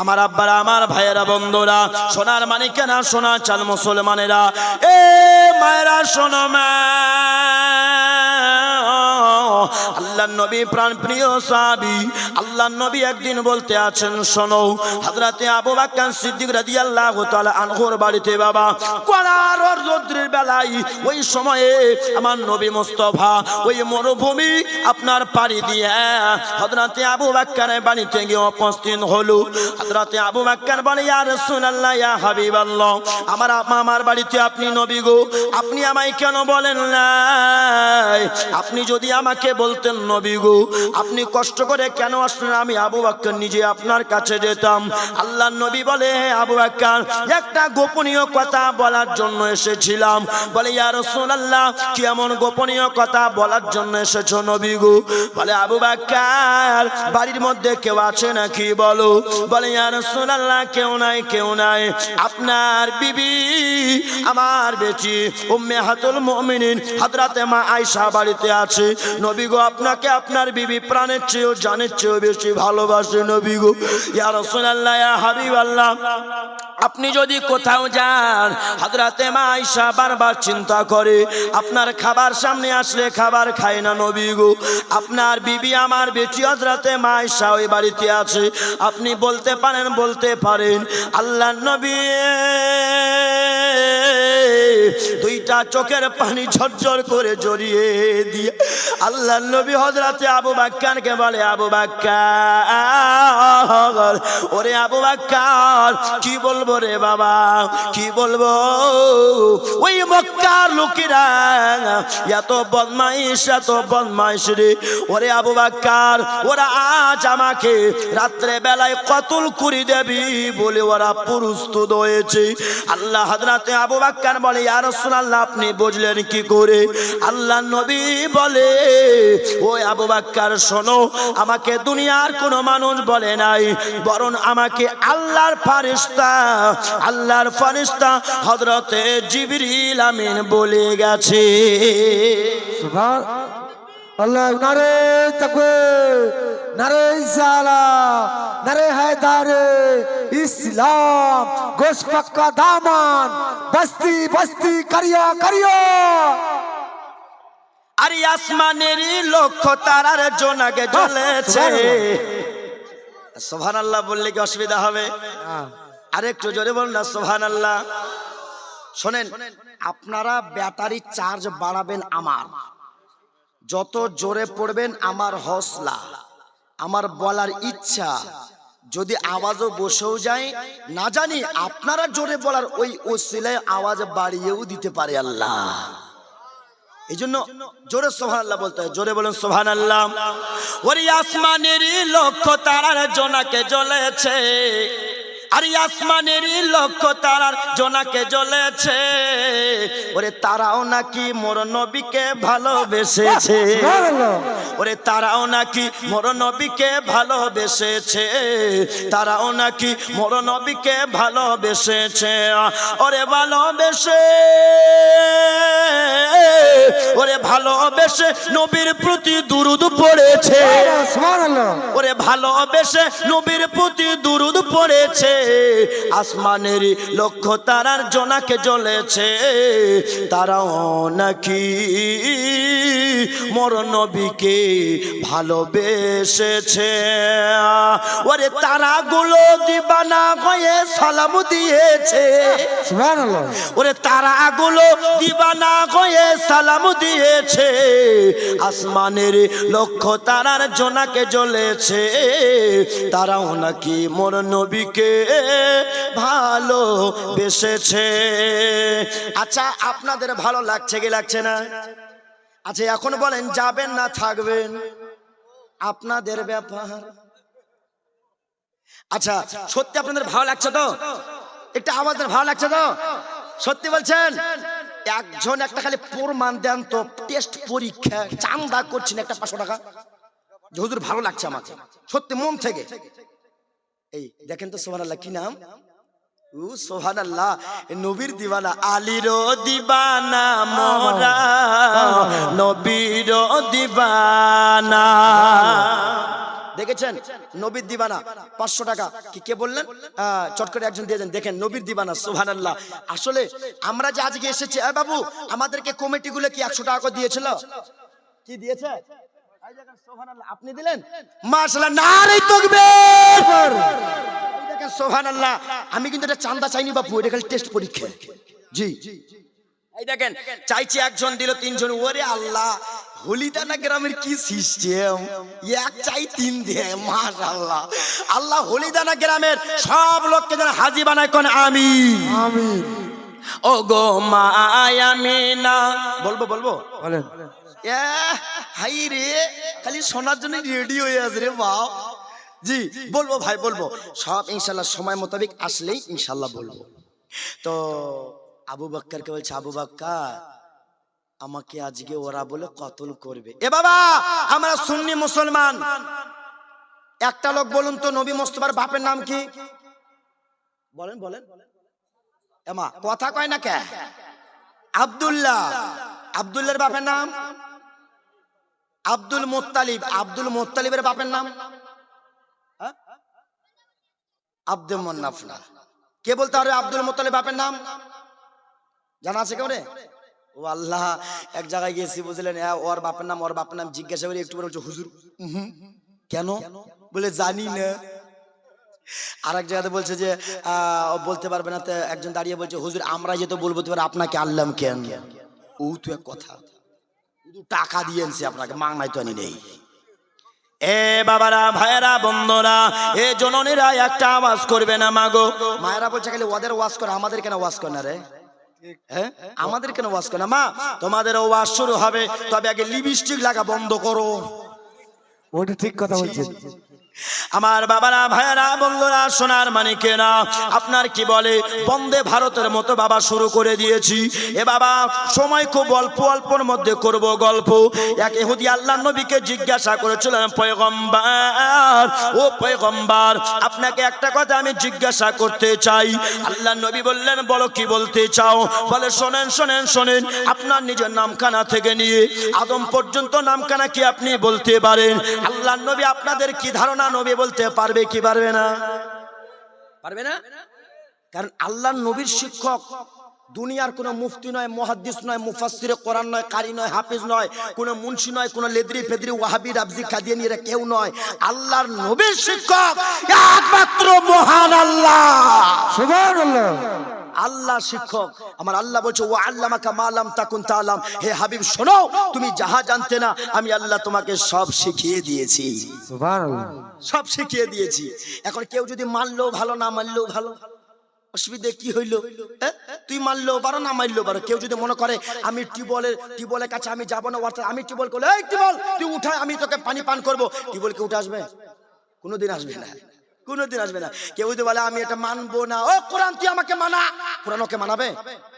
আমার আব্বারা আমার ভাইয়েরা বন্ধুরা সোনার মানিকেরা সোনা চাল মুসলমানেরা। এ মায়েরা সোনা মা। আল্লাহ নবী প্রাণ প্রিয় সাবি আল্লাহ নবী একদিন বলতে আছেন, শোনো, হযরতে আবু বকর সিদ্দিক রাদিয়াল্লাহু তাআলা আনহুর বাড়িতে, বাবা কড়ার রৌদ্রের বেলায় ওই সময়ে আমার নবী মুস্তাফা ওই মরুভূমি আপনার পাড়ি দিয়ে, হযরতে আবু বকরের বাড়িতে গিয়ে উপস্থিত হলো। হযরতে আবু বকর বলে, ইয়া রাসূলুল্লাহ, ইয়া হাবিবাল্লাহ, আমার আমার বাড়িতে আপনি নবী গো, আপনি আমায় কেন বলেন না আপনি যদি আমাকে বলতেন নবী গো। আপনি কষ্ট করে কেন আসলেন? আমি আবু বাক্কর নিজে আপনার কাছে যেতাম। আল্লাহ নবী বলে আবু বাক্কর, একটা গোপনীয় কথা বলার জন্য এসেছিলাম। বলে, ইয়া রাসূলুল্লাহ, কি এমন গোপনীয় কথা বলার জন্য এসেছ নবী গো? বলে, আবু বাক্কর, বাড়ির মধ্যে কেউ আছে নাকি বলো? বলে, ইয়া রাসূলুল্লাহ, কেউ নাই কেউ নাই। আপনার বিবি, আমার বেটি, উম্মে হাতুল মুমিনিন, হযরতে মা আয়েশা বাড়িতে আছে। নবী গো আপনাকে আপনার বিবি প্রাণের চেয়েও, জানের চেয়েও বেশি ভালোবাসে নবী গো। ইয়া রাসূলুল্লাহ, ইয়া হাবিবাল্লাহ। আপনি যদি কোথাও যান, হযরতে মা আয়েশা বারবার চিন্তা করে, আপনার খাবার সামনে আসলে খাবার খায় না নবী গো। আপনার বিবি আমার বেটি, হযরতে মা আয়েশা ওই বাড়িতে আছে। আপনি বলতে পারেন বলতে পারেন, আল্লাহ নবী, দুইটা চোখের পানি ঝরঝর করে জড়িয়ে দিয়ে, আল্লাহ নবী হজরতে আবু বাক্কারকে বলে, আবু বাক্কার, ওরে আবু বাক্কার, কি বলব রে বাবা? কি বলব? ওই মক্কার লোকেরা, এত বদমাইশ এত বদমাইশ রে। ওরে আবু বাক্কার, ওরা আজ আমাকে রাত্রে বেলায় কতল করে দেবি বলে ওরা প্রস্তুত হয়েছে। আল্লাহ হাজরাতে আবু বাক্কার বলে, ইয়া রাসূলুল্লাহ, আপনি বুঝলেন কি করে? আল্লাহ নবী বলে ওই আবু বাক্কার, শোনো, আমাকে দুনিয়ার কোনো মানুষ বলে নাই, বরং আমাকে আল্লাহর ফারিস্তা আল্লাহর ফারিস্তা হযরতে জিবরিল আমিন বলে গেছে। আল্লাহ নারে তাকবে নারে ইসালা নারে হায়দারে ইসলাম গোশ পাক্কা দামান বস্তি বস্তি করিয়া করিয়া। আর আসমানের লক্ষ্য তারার জোনাকে জ্বলেছে। সোহান আল্লাহ বললে কি অসুবিধা হবে? আর একটু জোরে বলুন না সোহান আল্লাহ শোনেন আপনারা ব্যাটারি চার্জ বাড়াবেন আমার। যত জোরে পড়বেন আমার হসলা। আমার বলার ইচ্ছা। যদি আওয়াজও বসেও যায় না জানি আপনারা জোরে বলার ওই ওসিলায় আওয়াজ বাড়িয়েও দিতে পারে আল্লাহ। এই জন্য জোরে সোহান আল্লাহ বলতে হয় জোরে বলুন সোহান আল্লাহ ওরি আসমানের লক্ষ্য তারার জোনাকে জ্বলেছে। আর আসমানের লক্ষ্য তারার জোনাকে জ্বলেছে। ওরে তারাও নাকি মোর নবীকে ভালোবেসেছে। ওরে তারাও নাকি মোর নবীকে ভালোবেসেছে। তারাও নাকি মোর নবীকে ভালোবেসেছে। ওরে ভালোবেসে ওরে ভালোবেসে নবীর প্রতি দুরুদ পড়েছে। সুবহানাল্লাহ। ওরে ভালোবেসে নবীর প্রতি দুরুদ পড়েছে। আসমানের লক্ষ্য তারার জোনাকে জ্বলেছে। তারাও নাকি মর নবীকে ভালোবেসেছে। ওরে তারাগুলো দিবানা হয়ে সালাম দিয়েছে। ওরে তারাগুলো দিবানা হয়ে সালাম দিয়েছে। আসমানের লক্ষ্য তারার জোনাকে জ্বলেছে। তারাও নাকি মোর নবীকে ভালো বেসেছে। আচ্ছা আপনাদের ভালো লাগছে কি লাগছে না? আচ্ছা এখন বলেন, যাবেন না থাকবেন? আপনাদের ব্যাপার। আচ্ছা সত্যি আপনাদের ভালো লাগছে তো? একটা আমাদের ভালো লাগছে তো? সত্যি বলছেন? একজন একটা খালি প্রমাণ দেন তো টেস্ট পরীক্ষা, চান্দা করছেন একটা পাঁচশো টাকা। হুজুর ভালো লাগছে আমাকে। সত্যি মন থেকে। এই দেখেন তো সোহান আল্লাহ কি নাম? ও সোহান আল্লাহ নবীর দিবানা আলীর দিবানা মোরা। নবীর দিবানা দেখেছেন? নবীর দিবানা পাঁচশো টাকা। কি কে বললেন? চট করে একজন দিয়েছেন দেখেন নবীর দিবানা সুহান আল্লাহ আসলে আমরা যে আজকে এসেছি বাবু আমাদেরকে কমিটিগুলো কি একশো টাকা দিয়েছিল? কি দিয়েছে? আপনি দিলেন? মাশাআল্লাহ নারে তাকবীর। দেখেন সুবহানাল্লাহ আমি কিন্তু এটা চান্দা চাইনি বাপু এটা খালি টেস্ট পরীক্ষা। জি। এই দেখেন চাইছি একজন দিল তিনজন ওরে আল্লাহ হলিদানা গ্রামের কি সিস্টেম এক চাই তিন দে মাশাআল্লাহ। আল্লাহ হলিদানা গ্রামের সব লোককে যেন হাজি বানায় কোন আমি আমিন। ও গো মায়ামিনা বলব বলব? বলেন। হাই রে, খালি শোনার জন্য রেডি হয়ে আছে রে বাপ। জি, বলব ভাই, বলব। সব ইনশাল্লাহ সময় মোতাবেক আসলেই ইনশাল্লাহ বলব। তো আবু বাক্কারকে বলছে, আবু বাক্কার, আমাকে আজকে ওরা বলে কতল করবে। এ বাবা, আমরা সুন্নি মুসলমান। একটা লোক বলুন তো, নবী মোস্তফার বাপের নাম কি? বলেন বলেন। এমা কথা কয় না কে? আব্দুল্লাহ। আব্দুল্লাহর বাপের নাম? আব্দুল মোত্তালিব। আব্দুল মোত্তালিবের বাপের নাম? হ্যাঁ? আব্দুল মন্নাফ না কে বলতে পারবে আব্দুল মোত্তালিব বাপের নাম? জানা আছে রে? ও আল্লাহ এক জায়গায় গেছি বুঝলেন হ্যাঁ, ওর বাপের নাম ওর বাপের নাম জিজ্ঞাসা করে একটু বলছে হুজুর। কেন? বলে জানি না। আর এক জায়গাতে বলছে যে বলতে পারবে না একজন দাঁড়িয়ে বলছে হুজুর আমরা যেহেতু বলব তো এবার আপনাকে আনলাম কেন? ও তো এক কথা। শুধু টাকা দিয়েছি আপনাকে মাংনাই তো আনি নেই। এ বাবারা ভাইয়েরা বন্ধুরা এ জননীরা একটা আওয়াজ করবে না মাগো। মায়েরা বলছে খালি ওদের ওয়াজ করে আমাদের কেন ওয়াজ করে না রে? হ্যাঁ? আমাদের কেন ওয়াজ করে না? মা তোমাদের ওয়াজ শুরু হবে তবে আগে লিপস্টিক লাগা বন্ধ করো। ওটা ঠিক কথা বলছেন। আমার বাবারা, ভাইয়েরা, বন্ধুরা, সোনার মানিকেরা, আপনার কি বলে, বন্দে ভারতের মতো বাবা শুরু করে দিয়েছি। এ বাবা, সময় খুব অল্প, অল্পর মধ্যে করব গল্প। এক এহুদি আল্লাহ নবীকে জিজ্ঞাসা করেছিলেন, পয়গম্বার, ও পয়গম্বার, আপনাকে একটা কথা আমি জিজ্ঞাসা করতে চাই। আল্লাহ নবী বললেন, বলো, কি বলতে চাও? বলে, শোনেন শোনেন শোনেন, আপনার নিজের নামখানা থেকে নিয়ে আদম পর্যন্ত নামখানা কি আপনি বলতে পারেন? আল্লাহ নবী, আপনাদের কি ধারণা নবী বলতে পারবে কি পারবে না? পারবে না? কারণ আল্লাহ নবীর শিক্ষক দুনিয়ার কোনো মুফতি নয় মহাদ্দিস নয় মুফাসসিরে কোরআন নয় কারি নয় হাফিজ নয় কোনো মুন্সি নয় কোনো লেদরি ফেদরি ওয়াহাবি রাবজি কাদিয়ানি এরা কেউ নয়। আল্লাহর নবীর শিক্ষক একমাত্র মহান আল্লাহ। সুবহানাল্লাহ। আল্লাহ শিক্ষক। আমার আল্লাহ বলছে ও আল্লামাকা মালাম তাকুন তালাম হে হাবিব শোনো তুমি যাহা জানতে না আমি আল্লাহ তোমাকে সব শিখিয়ে দিয়েছি। সব শিখিয়ে দিয়েছি। এখন কেউ যদি মানলো ভালো না মানলেও ভালো। অসুবিধে কি হইল? হ্যাঁ? তুই মানলো পারো না মানলো পারো? কেউ যদি মনে করে আমি টিবলের টিবলের কাছে আমি যাব না অর্থাৎ আমি টিবল করলে এই টিবল তুই উঠায় আমি তোকে পানি পান করব। টিবল কে উঠে আসবে? কোনোদিন আসবে না। কোনোদিন আসবে না। কেউ যদি বলে আমি এটা মানবো না। ও কোরআন তুই আমাকে মানা। কোরআন ওকে মানাবে?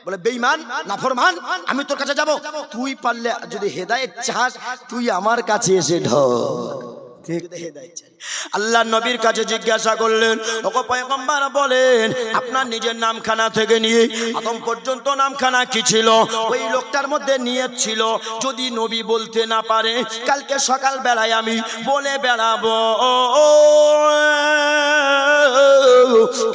বলে বেইমান নাফরমান আমি তোর কাছে যাব। তুই পারলে যদি হেদায়েত চাস তুই আমার কাছে এসে ঢোক। আল্লাহ নবীর কাছে জিজ্ঞাসা করলেন বলেন, আপনার নিজের নামখানা থেকে নিয়ে এখন পর্যন্ত নামখানা কি ছিল? ওই লোকটার মধ্যে নিয়ে ছিল, যদি নবী বলতে না পারে, কালকে সকাল বেলায় আমি বলে বেড়াবো।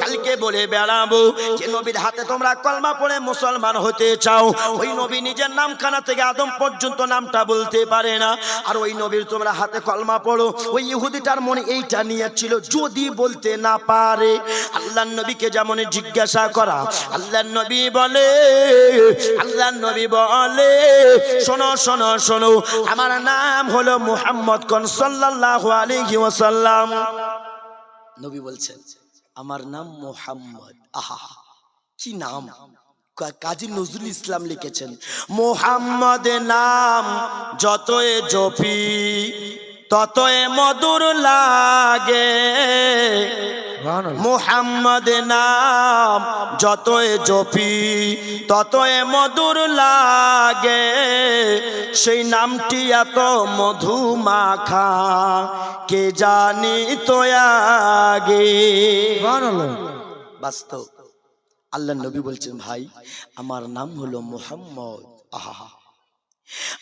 কালকে বলে বেড়াবো, যে নবীর হাতে তোমরা কলমা পড়ে মুসলমান হতে চাও, ওই নবী নিজের নামখানা থেকে আদম পর্যন্ত নামটা বলতে পারে না। আর ওই নবীর তোমরা হাতে কলমা পড়ো, ওই ইহুদিটার মনে এইটা নিয়ে ছিল, যদি বলতে না পারে। আল্লাহ নবীকে যেমন জিজ্ঞাসা করা আল্লাহ নবী বলে আল্লাহ নবী বলে, শোনো শোনো শোনো, আমার নাম হলো মুহাম্মদ কন সাল্লাল্লাহু আলাইহি ওয়াসাল্লাম। নবী বলছেন আমার নাম মোহাম্মদ। আহা, কি নাম? কাজী নজরুল ইসলাম লিখেছেন, মোহাম্মদ নাম যতই জপি, ততই মধুর লাগে। মোহাম্মদ নাম যতই জপি ততই মধুর লাগে। সেই নামটি এত মধু মাখা কে জানি তো আগে। বাস্তব। আল্লাহ নবী বলছেন ভাই আমার নাম হলো মোহাম্মদ। আহা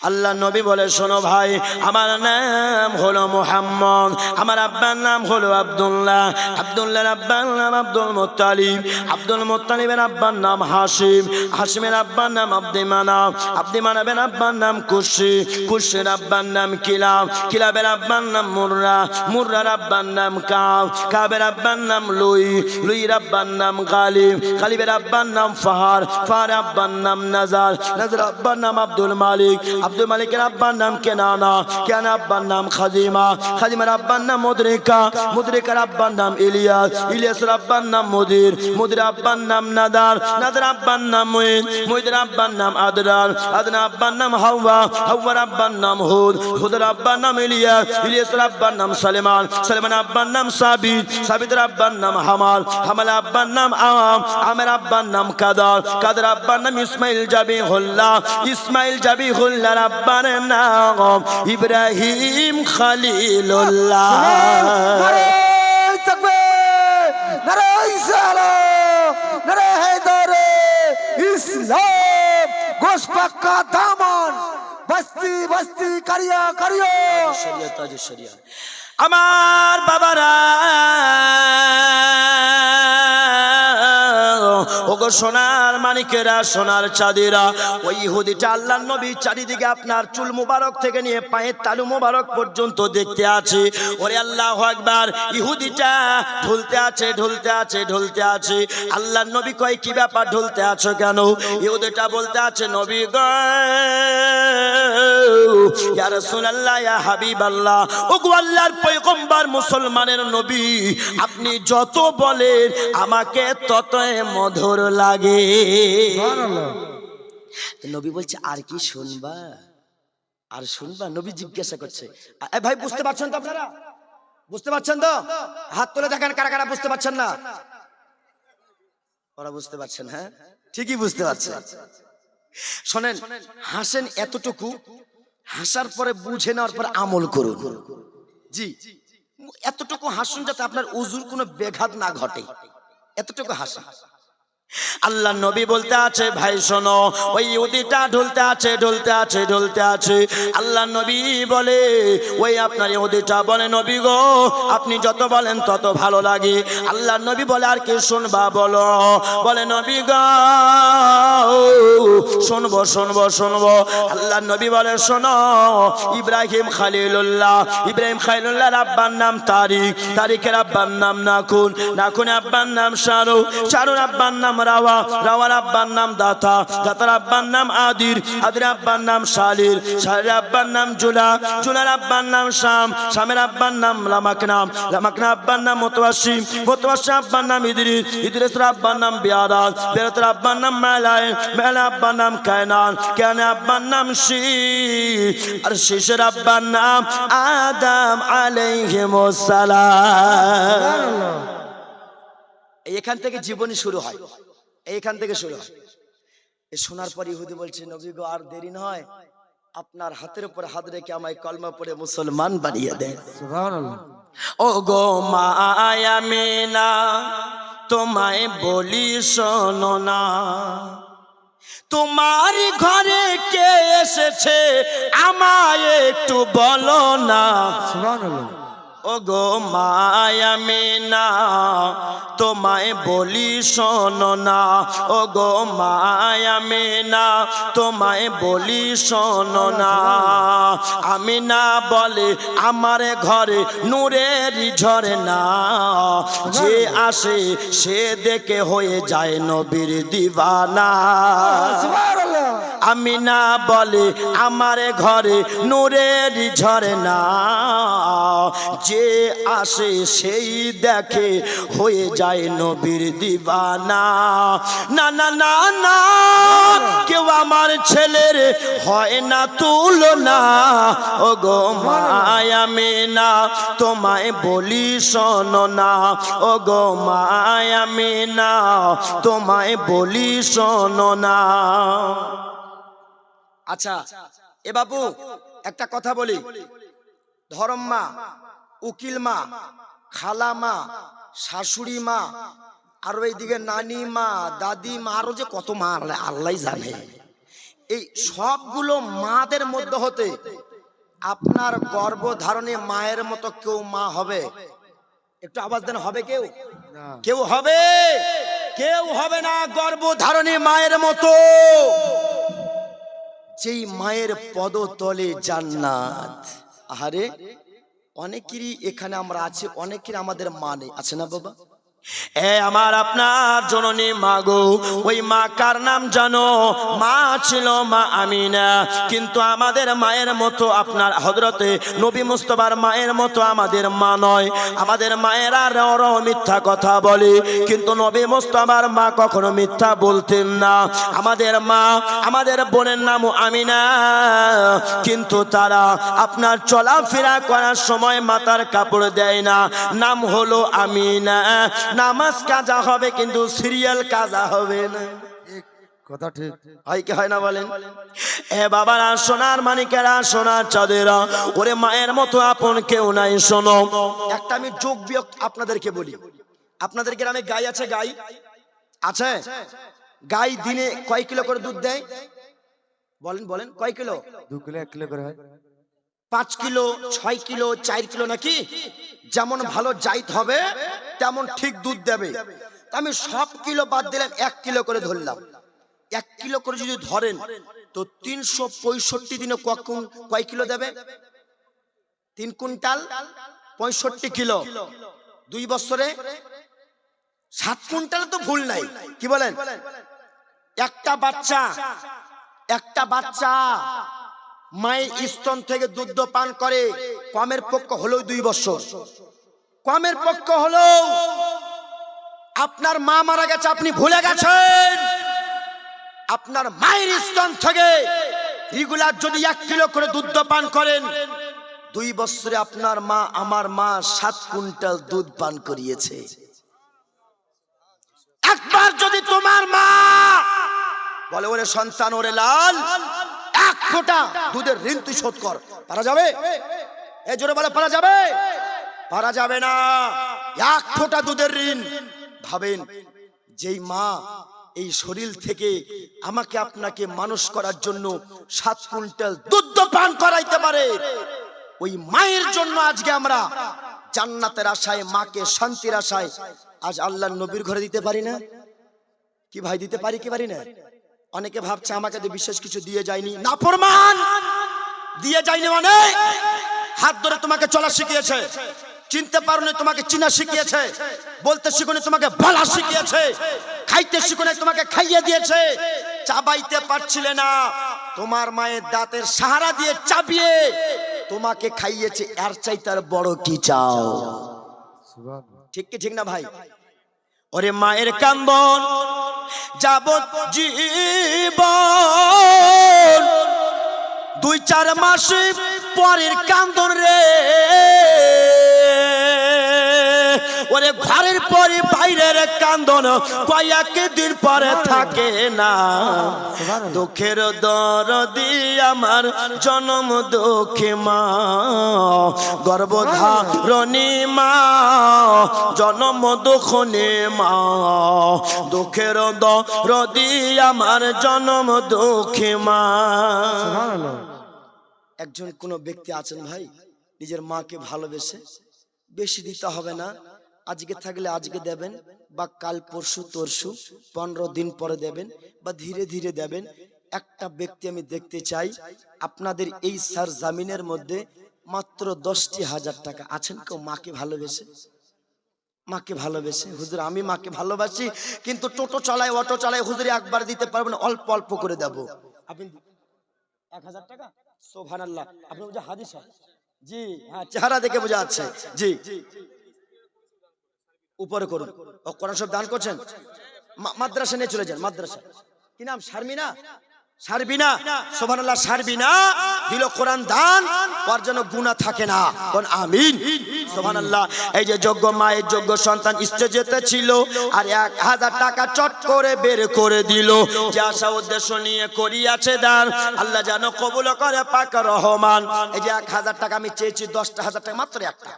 আল্লাহ নবী বলে শোনো ভাই আমার নাম হলো মোহাম্মদ আমার আব্বার নাম হলো আব্দুল্লাহ আব্দুল্লাহর আব্বার নাম আব্দুল মোত্তালিব আব্দুল মোত্তালিবের আব্বার নাম হাসিম হাসিমের আব্বার নাম আব্দি মানাব আব্দি মানাবের আব্বার নাম কুশি কুশির আব্বার নাম কিলাব কিলাবের আব্বার নাম মুর্রা মুর্রার আব্বার নাম কাব কাবের আব্বার নাম লুই লুইর আব্বার নাম গালিব গালিবের আব্বার নাম ফাহার ফাহার আব্বার নাম নাজার নাজার আব্বার নাম আব্দুল মালিক আব্দুল মালিকের আব্বার নাম কেনানা কেন আব্বার নাম খাজিমা খাজিমার আব্বার নাম মুদ্রিকা মুদ্রিকার আব্বার নাম ইলিয়াস ইলিয়াসের আব্বার নাম মুদির মুদির আব্বার নাম নাদার নাদার আব্বার নাম মুইদ মুইদের আব্বার নাম আদরার আদনার আব্বার নাম হাওয়া হাওয়ার আব্বার নাম হুদ হুদের আব্বার নাম ইলিয়াস ইলিয়াসের আব্বার নাম সালেমান সালেমান আব্বার নাম সাবিত সাবিতের আব্বার নাম হামাল হামাল আব্বার নাম আম আমের আব্বার নাম কাদার কাদের আব্বার নাম ইসমাইল জাবি হল্লা ইসমাইল জাবি হল্লার আব্বার নাম ইব্রাহিম খালিলুল্লাহ। নারে তাকবীর নারে ইসলাম নারে হায়দারে ইসলাম। গোশ পাক্কা দামন। বস্তি বস্তি করিয়া করিয়া। আমার বাবারা ওগো সোনার মানিকেরা, সোনার চাঁদিরা। ওই ইহুদিটা আল্লাহ নবী চারিদিকে আপনার চুল মুবারক থেকে নিয়ে পায়ের তালু মুবারক পর্যন্ত দেখতে আছে। ওরে আল্লাহ একবার ইহুদিটা ঢুলতে আছে ঢুলতে আছে ঢুলতে আছে। আল্লাহ নবী কয়, কি ব্যাপার ঢুলতে আছো কেন? ইহুদিটা বলতে আছে, নবী গ, ইয়া রাসূলুল্লাহ, ইয়া হাবিবাল্লাহ আল্লাহর মুসলমানের নবী, আপনি যত বলেন আমাকে ততই মধুর লাগে। নবী বলছে আর কি শুনবা? আর শুনবা? নবী জিজ্ঞাসা করছে ভাই বুঝতে পারছেন তো আপনারা? বুঝতে পারছেন তো? হাত তুলে দেখেন কারা কারা বুঝতে পারছেন না? ওরা বুঝতে পারছেন হ্যাঁ? ঠিকই বুঝতে পারছেন শোনেন হাসেন এতটুকু হাসার পরে বুঝে নেওয়ার পর আমল করুন। জি। এতটুকু হাসুন যাতে আপনার উজুর কোনো বেঘাত না ঘটে। এতটুকু হাসা আল্লাহ নবী বলতে আছে, ভাই, শোনো, ওই উদিটা ঢুলতে আছে ঢুলতে আছে ঢুলতে আছে। আল্লাহ নবী বলে, ওই আপনার উদিটা বলে, নবী গো, আপনি যত বলেন তত ভালো লাগে। আল্লাহ নবী বলে, আর কি শুনবা বলো? বলে, নবী গো, শুনব শুনব শুনব। আল্লাহ নবী বলে, শোনো, ইব্রাহিম খালিলুল্লাহ, ইব্রাহিম খালিলুল্লাহর আব্বার নাম তারিক তারিকের আব্বার নাম নাকুন নাকুন আব্বার নাম শাহরু শাহরুর আব্বার নাম রাওয়া রাওয়ার আব্বার নাম দাতা দাতার আব্বার নাম আদির আদির আব্বার নাম শালির শালির আব্বার নাম জুলা জুলার আব্বার নাম শাম শামের আব্বার নাম লামাকনা আব্বার নাম আব্বার নাম ইদ্রিস ইদ্রিসের আব্বার নাম বিয়ারাতের আব্বার নাম মেলায় মেলা আব্বার নাম কায়নান কেন আব্বার নাম শি আর শিশের আব্বার নাম আদম এখান থেকে জীবনী শুরু হয় এইখান থেকে শুরু হয়। এ শোনার পর ইহুদি বলছে নবী গো আর দেরি নয়। আপনার হাতের উপর হাত রেখে আমায় কলমা পড়ে মুসলমান বানিয়ে দেন। সুবহানাল্লাহ। ও গো মায়ামিনা তোমায় বলি শোনো না। তোমার ঘরে কে এসেছে আমায় একটু বলো না। সুবহানাল্লাহ। ও গো মায়ামিনা তোমায় বলি শোনো না। ও গো মায়ামিনা তোমায় বলি শোনো না। আমি না বলে আমার ঘরে নূরের ঝরে না যে আসে সে দেখে হয়ে যায় নবীর দিবানা। আমি না বলে, আমার ঘরে নূরের ঝরে না। যে আসে সেই দেখে হয়ে যায় নবীর দিবানা। না না না না, কেউ আমার ছেলের হয় না তুলনা। ও গো মায়ামে না তোমায় বলি শোনো না। ও গো মায়ামে না তোমায় বলি শোনো না। আচ্ছা এ বাবু একটা কথা বলি। ধরম মা উকিল মা খালা মা শাশুড়ি মা আর ওইদিকে নানি মা দাদি মা আরও যে কত মা আল্লাহ আল্লাহ জানে। এই সবগুলো মাদের মধ্যে হতে আপনার গর্ভধারণে মায়ের মতো কেউ মা হবে? একটু আওয়াজ দেন হবে কেউ? কেউ হবে? কেউ হবে না গর্ভধারণী মায়ের মতো। যেই মায়ের পদতলে জান্নাত। আহারে, অনেকেরই এখানে আমরা আছি অনেকের আমাদের মানে আছে না বাবা? এ আমার আপনার জননী মা গো ওই মা কার নাম জানো? মা ছিল মা আমিনা, কিন্তু আমাদের মায়ের মতো আপনার হজরতে নবী মুস্তফার মায়ের মতো আমাদের মা নয়। আমাদের মায়েরা রর মিথ্যা কথা বলে, কিন্তু নবী মুস্তফার মা কখনো মিথ্যা বলতেন না। আমাদের মা, আমাদের বোনের নাম আমিনা, কিন্তু তারা আপনার চলাফেরা করার সময় মাথার কাপড় দেয় না। নাম হলো আমিনা। নামাজ কাজা হবে কিন্তু সিরিয়াল কাজা হবে না। কথা ঠিক। হয় কি হয় না বলেন? এ বাবারা সোনার মানিকেরা সোনার চাঁদেরা ওরে মায়ের মতো আপন কেউ নাই শোনো। একটা আমি যোগ বিয়োগ আপনাদেরকে বলি। আপনাদের গ্রামে গাই আছে গাই? আছে? গাই দিনে কয় কিলো করে দুধ দেয়? বলেন বলেন কয় কিলো? দু কিলো এক কিলো করে হয়। পাঁচ কিলো ছয় কিলো চার কিলো নাকি? যেমন ভালো জাইত হবে, তেমন ঠিক দুধ দেবে। আমি সব কিলো বাদ দিলাম, এক কিলো করে ধরলাম। এক কিলো করে যদি ধরেন, তো তিনশো পঁয়ষট্টি দিনে কখন কয় কিলো দেবে? তিন কুইন্টাল পঁয়ষট্টি কিলো। দুই বছরে? সাত কুইন্টাল তো ভুল নাই। কি বলেন? একটা বাচ্চা একটা বাচ্চা। মায়ের স্তন থেকে দুধ পান করে, কমের পক্ষ হলেও দুই বছর। কমের পক্ষ হলেও আপনার মা মারা গেছে, আপনি ভুলে গেছেন। আপনার মায়ের স্তন থেকে রেগুলার যদি এক কিলো করে দুধ পান করেন, দুই বছরে আপনার মা, আমার মা সাত কুইন্টাল দুধ পান করিয়েছে। একবার যদি তোমার মা বলে, ওরে সন্তান, ওরে লাল ফোঁটা দুধের ঋণ তুই শোধ কর। পারা যাবে? এ জোরে বলে, পারা যাবে? পারা যাবে না। এক ফোঁটা দুধের ঋণ। ভাবেন, যেই মা এই শরীর থেকে আমাকে আপনাকে মানুষ করার জন্য সাত কুইন্টাল দুধ পান করাইতে পারে, ওই মায়ের জন্য আজকে আমরা জান্নাতের আশায়, মাকে শান্তির আশায়, আজ আল্লাহর নবীর ঘরে দিতে পারি না? কি ভাই, দিতে পারি কি পারি না? অনেকে ভাবছে আমাকে তো বিশেষ কিছু দিয়ে যায়নি। না প্রমাণ দিয়ে যায়নি মানে? হাত ধরে তোমাকে চলা শিখিয়েছে। চিনতে পারোনি তোমাকে চিনা শিখিয়েছে। বলতে শিখুনি তোমাকে বলা শিখিয়েছে। খাইতে শিখুনি তোমাকে খাইয়ে দিয়েছে। চাবাইতে পারছিলে না। তোমার মায়ের দাঁতের সাহারা দিয়ে চাবিয়ে তোমাকে খাইয়েছে। এর চাই তার বড় কি চাও? ঠিক কি ঠিক না ভাই? ওরে মায়ের কান্দন। যাব জীব দুই চার মাস পরের কান্দন রে। ওরে ঘরের পরে বাইরের কান্দন কয়েক দিন পরে থাকে না। দুঃখের দরদি আমার জনম দুঃখে মা। গর্ভধারণী মা, জনম দুঃখনে মা। দুঃখের দরদি আমার জনম দুঃখে মা। একজন কোন ব্যক্তি আছেন ভাই, নিজের মাকে ভালোবেসে, বেশি দিতে হবে না। আজকে থাকলে আজকে দেবেন। বা কাল পরশু তরশু পনেরো দিন পরে দেবেন বা ধীরে ধীরে দেবেন। একটা ব্যক্তি আমি দেখতে চাই, আপনাদের এই স্যার জামিনের মধ্যে মাত্র দশটি হাজার টাকা। আছেন কেউ মাকে ভালোবেসে? মাকে ভালোবেসে? হুজুর, আমি মাকে ভালোবাসি, কিন্তু টোটো চালাই অটো চালাই হুজুর একবার দিতে পারবেন অল্প অল্প করে দেবো। আপনি এক হাজার টাকা? সোভান আল্লাহ আপনি হাদিস জি হ্যাঁ চেহারা দেখে বোঝা যাচ্ছে। জি। উপরে করুন। ও কোরআন সব দান করছেন? মাদ্রাসা নিয়ে চলে যান, মাদ্রাসা। কি নাম? শারমিনা? সারবিনা সোভান আল্লাহ সারবিনা দিল কোরআন দান ওর যেন গুণা থাকে না। কোন আমিন। সোভান আল্লাহ এই যে যোগ্য মায়ের যোগ্য সন্তান স্টেজেতে ছিল আর এক হাজার টাকা চট করে বের করে দিল। যে আশা, উদ্দেশ্য নিয়ে করিয়াছে দান, আল্লাহ যেন কবুল করে পাক রহমান। এই যে এক হাজার টাকা আমি চেয়েছি, দশটা হাজার টাকা, মাত্র একটা।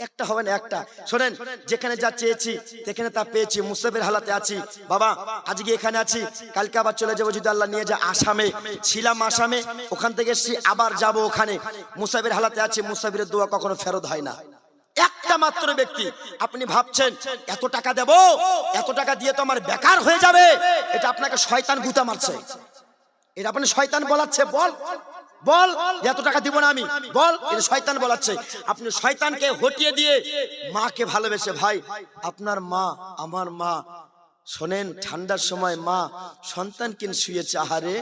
একটা হবে না, একটা। শোনেন, যেখানে যা চেয়েছি, সেখানে তা পেয়েছি মুসাফির হালাতে আছি। বাবা, আজকে এখানে আছি, কালকে আবার চলে যাব যদি আল্লাহ নিয়ে যা আসামে। ছিলাম আসামে, ওখান থেকে এসেছি, আবার যাব ওখানে। মুসাফির হালাতে আছি মুসাফিরের দোয়া কখনো ফেরত হয় না। একটা মাত্র ব্যক্তি, আপনি ভাবছেন, এত টাকা দেব? এত টাকা দিয়ে তো আমার বেকার হয়ে যাবে? এটা আপনাকে শয়তান গুতা মারছে। এটা আপনি শয়তান বলাচ্ছে, বল। বল, এত টাকা দিব না আমি। বল এটা শয়তান বলাচ্ছে। আপনি শয়তানকে হটিয়ে দিয়ে মাকে ভালোবেসে, ভাই, আপনার মা, আমার মা, শোনেন, ঠান্ডার সময় মা সন্তান কিন শুয়েছে, আহারে,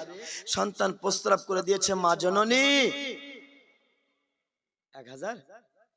সন্তান প্রস্তাব করে দিয়েছে মা জননী। এক হাজার।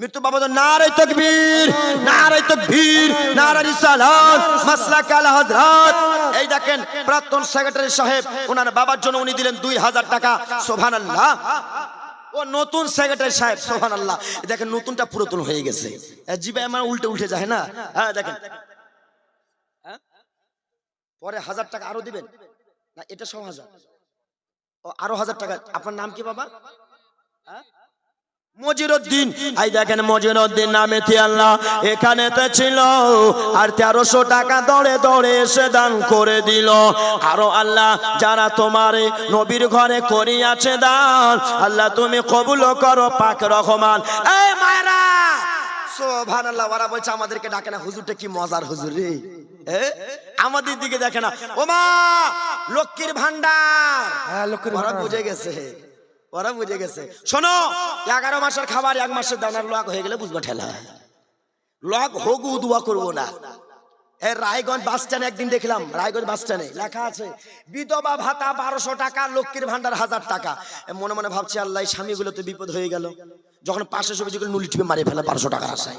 মৃত্যু জন্য নারাই তকবীর নারাই তকবীর নারাই রিসালাত, মাসলাক আলা হযরত। এই দেখেন প্রাক্তন সেক্রেটারি সাহেব, ওনার বাবার জন্য উনি দিলেন দুই হাজার টাকা, সুবহানাল্লাহ। ও নতুন সেক্রেটারি সাহেব, সুবহানাল্লাহ। দেখেন নতুনটা পুরাতন হয়ে গেছে। জিবে আমার উল্টে উল্টে যায়, না? হ্যাঁ দেখেন। হ্যাঁ? পরে হাজার টাকা আরও দিবেন? না, এটা সব হাজার। ও, আরও হাজার টাকা। আপনার নাম কি বাবা? মজিরুদ্দিন। এই দেখেন মজিরুদ্দিন নামে থি আল্লাহ? এখানে তো ছিল। আর তেরোশো টাকা দড়ে দড়ে এসে দান করে দিল। আরও আল্লাহ যারা তোমার নবীর ঘরে করিয়াছে দান আল্লাহ তুমি কবুল করো পাক রহমান। এই মায়েরা! সোভান আল্লাহ ওরা বলছে আমাদেরকে ডাকে না। হুজুরটা কি মজার হুজুর রে? আমাদের দিকে দেখে না। ওমা লক্ষ্মীর ভান্ডার হ্যাঁ, লক্ষ্মীর। বুঝে গেছে। ওরা বুঝে গেছে। শোনো, এগারো মাসের খাবার, এক মাসের দানার লক হয়ে গেলে বুঝবা ঠেলা। লক হোক দোয়া করব না। এই রায়গঞ্জ বাস স্ট্যান্ডে একদিন দেখলাম, রায়গঞ্জ বাস স্ট্যান্ডে লেখা আছে, বিধবা ভাতা বারোশো টাকা, লক্ষ্মীর ভান্ডার হাজার টাকা। মনে মনে ভাবছি, আল্লাহ স্বামীগুলো তো বিপদ হয়ে গেল। যখন পাশে ছবি যেগুলো নুলি টিপে মারে ফেলে, বারোশো টাকার আশায়।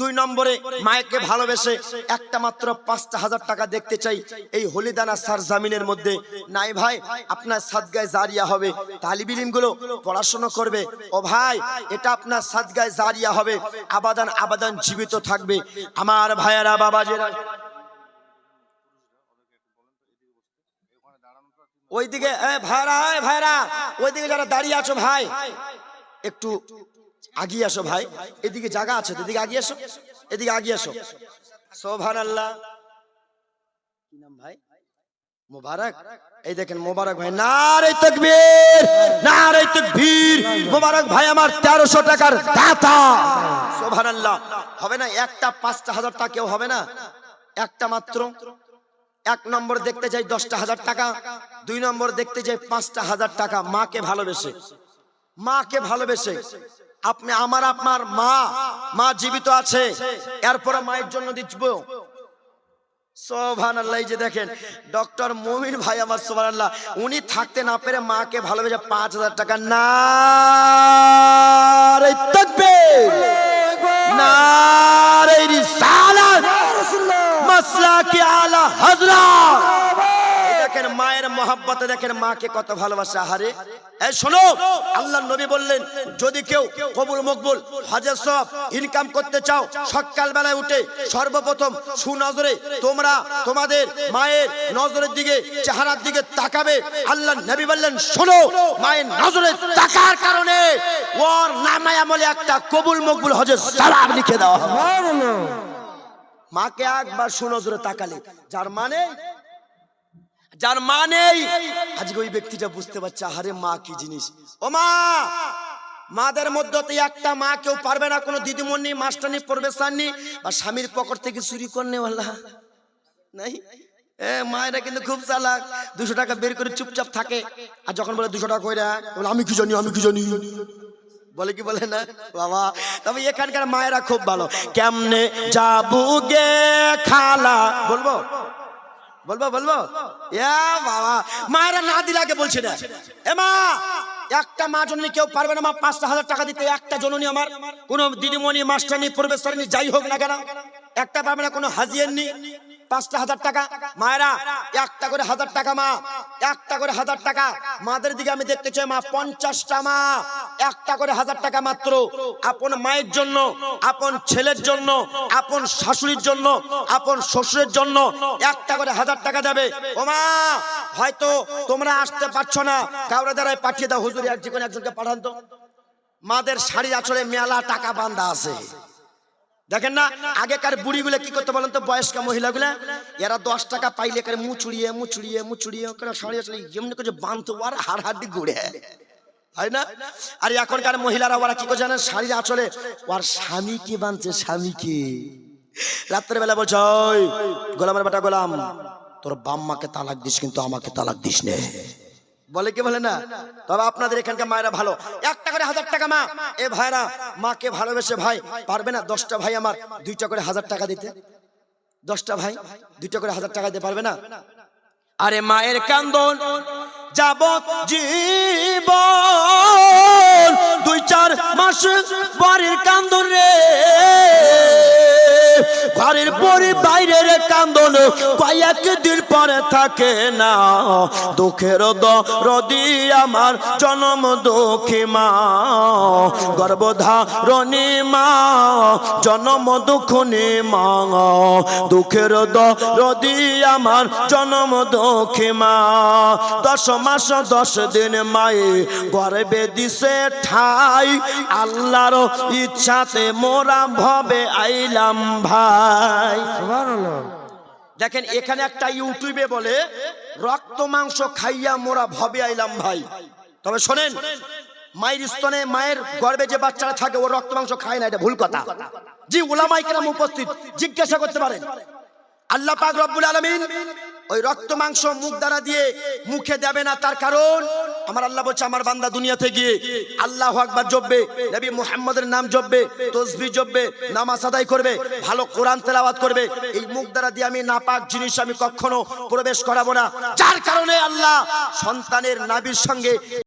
দুই নম্বরে মায়েকে ভালোবেসে একটা মাত্র পাঁচটা হাজার টাকা দেখতে চাই। এই হলিদানা সার জামিনের মধ্যে, নাই ভাই, আপনার সাদগায় জারিয়া হবে। তালিবিলিমগুলো পড়াশোনা করবে। ও ভাই, এটা আপনার সাদগায় জারিয়া হবে। আবাদান আবাদান জীবিত থাকবে। আমার ভাইয়েরা, বাবাজেরা। ওইদিকে ভাইরা ভাইরা, ওইদিকে যারা দাঁড়িয়ে আছো ভাই, একটু আগিয়ে আসো ভাই। এদিকে জায়গা আছে এদিকে আগিয়ে আসো। এদিকে আগিয়ে আসো। সোভান আল্লাহ কি নাম ভাই? মোবারক। এই দেখেন মোবারক ভাই, নারে তকবীর নারে তকবীর। মোবারক ভাই, আমার তেরোশো টাকার দাতা। সোভান আল্লাহ হবে না, একটা পাঁচটা হাজার টাকা কেউ হবে না। একটা মাত্র। এক নম্বর দেখতে চাই দশটা হাজার টাকা। দুই নম্বর দেখতে চাই পাঁচটা হাজার টাকা। মাকে ভালোবেসে। মাকে ভালোবেসে। আপনি, আমার আপনার মা মা জীবিত আছে। এরপরে মায়ের জন্য দিচ্ব সোভান আল্লাহ যে দেখেন, ডক্টর ভাই আমার উনি থাকতে না পেরে মাকে পাঁচ হাজার টাকা না নারে রিসালাত। মাসলাকে আলা হযরত। এই দেখেন মায়ের মহাব্বতে দেখেন মাকে কত ভালোবাসা হারে এই শোনো আল্লাহ নবী বললেন যদি কেউ কবুল মকবুল হজের সব ইনকাম করতে চাও সকাল বেলায় উঠে সর্বপ্রথম সুনজরে তোমরা তোমাদের মায়ের নজরের দিকে চেহারার দিকে তাকাবে। আল্লাহ নবী বললেন শোনো মায়ের নজরে তাকার কারণে ওর নামে আমলে একটা কবুল মকবুল হজের সালাম লিখে দেওয়া মাকে একবার সুনজরে তাকালে যার মানে যার মা নেই। আজকে ওই ব্যক্তিটা বুঝতে পারছে, আহারে মা কি জিনিস। ও মা, মাদের মধ্যে তো একটা মা কেউ পারবে না, কোনো দিদিমণি, মাস্টারনি প্রবেশাননি বা স্বামীর পকেট থেকে চুরি করনে ওলা নাই? মায়েরা কিন্তু খুব চালাক। দুশো টাকা বের করে চুপচাপ থাকে। আর যখন বলে দুশো টাকা কইরা, বলে, আমি কি জানি, আমি কি জানি? বলে কি বলে না? বাবা, তবে এখানকার মায়েরা খুব ভালো। কেমনে যাবু গে খালা, বলব? বলব বলব? বাবা, মায়েরা না দিলাকে বলছে না। এ মা, একটা মা জননী কেউ পারবে না মা, পাঁচটা হাজার টাকা দিতে। একটা জননী আমার, কোন দিদিমণি মাস্টারনি প্রবেশারনি যাই হোক না কেন, একটা পারবে না, কোনো হাজিয়ার নি পাঁচটা হাজার টাকা। মায়েরা, একটা করে হাজার টাকা মা, একটা করে হাজার টাকা। মাদের দিকে আমি দেখতে চাই মা, পঞ্চাশটা মা, একটা করে হাজার টাকা মাত্র। আপন মায়ের জন্য, আপন ছেলের জন্য, আপন শাশুড়ির জন্য, আপন শ্বশুরের জন্য একটা করে হাজার টাকা দেবে। ও মা, হয়তো তোমরা আসতে পারছ না। কাউরে দ্বারাই পাঠিয়ে দাও। হুজুরি কোনো একজনকে পাঠান তো। মাদের শাড়ি আচলে মেলা টাকা বান্ধা আছে। দেখেন না, আগেকার বুড়িগুলো কি করতে বলেন তো, বয়স্ক মহিলাগুলা? এরা দশ টাকা পাইলে করে মুচুড়িয়ে মুচুড়িয়ে মুচুড়িয়ে ওখানে শাড়ি আসলে এমনি করে বাঁধতো, আর হাড় হাড্ডি ঘুরে। হয় না? আর এখনকার মহিলারা ওরা কি করে জানেন, শাড়ির আচলে ওর স্বামী কি বাঁধছে, স্বামীকে। রাত্রের বেলা বলছে গোলামের বেটা গোলাম, তোর বাম্মাকে তালাক দিস, কিন্তু আমাকে তালাক দিস নে। বলে কি বলে না? তবে আপনাদের এখানকার মায়েরা ভালো। একটা করে হাজার টাকা মা। এ ভাইরা, মাকে ভালোবেসে ভাই, পারবে না দশটা ভাই আমার, দুইটা করে হাজার টাকা দিতে। দশটা ভাই, দুইটা করে হাজার টাকা দিতে পারবে না? আরে মায়ের কান্দন যাব জীবন, দুই চার মাস বাড়ির কান্দন রে। ঘরের পরে বাইরের কান্দন কয়েক দিন পরে থাকে না। দুঃখের দরদি আমার, জনম দুঃখী মা। গর্ভধারণী মা, জনম দুঃখনী মা। দুঃখের দরদি আমার, জনম দুঃখী মা। দশ মাস, দশ দিন মায়ে গর্বে দিছে ঠাই। আল্লাহর ইচ্ছাতে মোরা ভবে আইলাম ভাই। দেখেন এখানে একটা ইউটিউবে বলে রক্ত মাংস খাইয়া মোরা ভবে আইলাম ভাই। তবে শোনেন মায়ের স্তনে মায়ের গর্বে যে বাচ্চারা থাকে ও রক্ত মাংস খায় না এটা ভুল কথা। জি ওলামাই কেরাম উপস্থিত জিজ্ঞাসা করতে পারেন। আল্লাহ পাক রব্বুল আলমিন ওই রক্ত মাংস মুখ দ্বারা দিয়ে মুখে দেবে না তার কারণ? আমার আল্লাহ বলছে, আমার বান্দা দুনিয়াতে গিয়ে আল্লাহ আকবার জপবে, নবী মুহাম্মদের নাম জপবে তসবি জপবে, নামাজ আদায় করবে, ভালো কোরআন তেলাওয়াত করবে। এই মুখ দ্বারা দিয়ে আমি নাপাক জিনিস আমি কখনো প্রবেশ করাবো না। যার কারণে আল্লাহ সন্তানের নাবির সঙ্গে